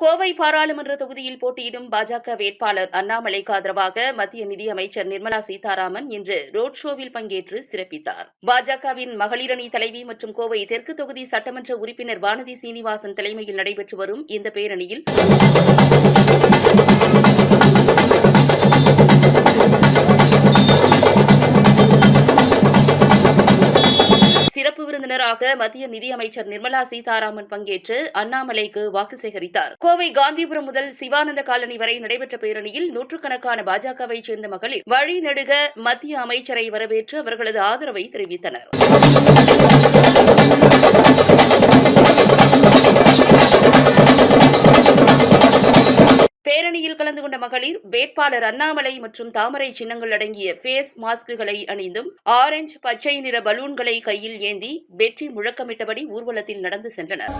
கோவை பாராளுமன்ற தொகுதியில் போட்டியிடும் பாஜக வேட்பாளர் அண்ணாமலைக்கு ஆதரவாக மத்திய நிதியமைச்சர் நிர்மலா சீதாராமன் இன்று ரோட் ஷோவில் பங்கேற்று சிறப்பித்தார். பாஜகவின் மகளிரணி தலைவி மற்றும் கோவை தெற்கு தொகுதி சட்டமன்ற உறுப்பினர் வானதி சீனிவாசன் தலைமையில் நடைபெற்று வரும் இந்த பேரணியில் விருந்தினராக மத்திய நிதியமைச்சர் நிர்மலா சீதாராமன் பங்கேற்று அண்ணாமலைக்கு வாக்கு சேகரித்தார். கோவை காந்திபுரம் முதல் சிவானந்த காலனி வரை நடைபெற்ற பேரணியில் நூற்றுக்கணக்கான பாஜகவை சேர்ந்த மகளிர் வழிநெடுக மத்திய அமைச்சரை வரவேற்று அவர்களது ஆதரவை தெரிவித்தனர். கலந்து கொண்ட மகளிர் வேட்பாளர் அண்ணாமலை மற்றும் தாமரை சின்னங்கள் அடங்கிய ஃபேஸ் மாஸ்குகளை அணிந்தும் ஆரஞ்சு பச்சை நிற பலூன்களை கையில் ஏந்தி வெற்றி முழக்கமிட்டபடி ஊர்வலத்தில் நடந்து சென்றனர்.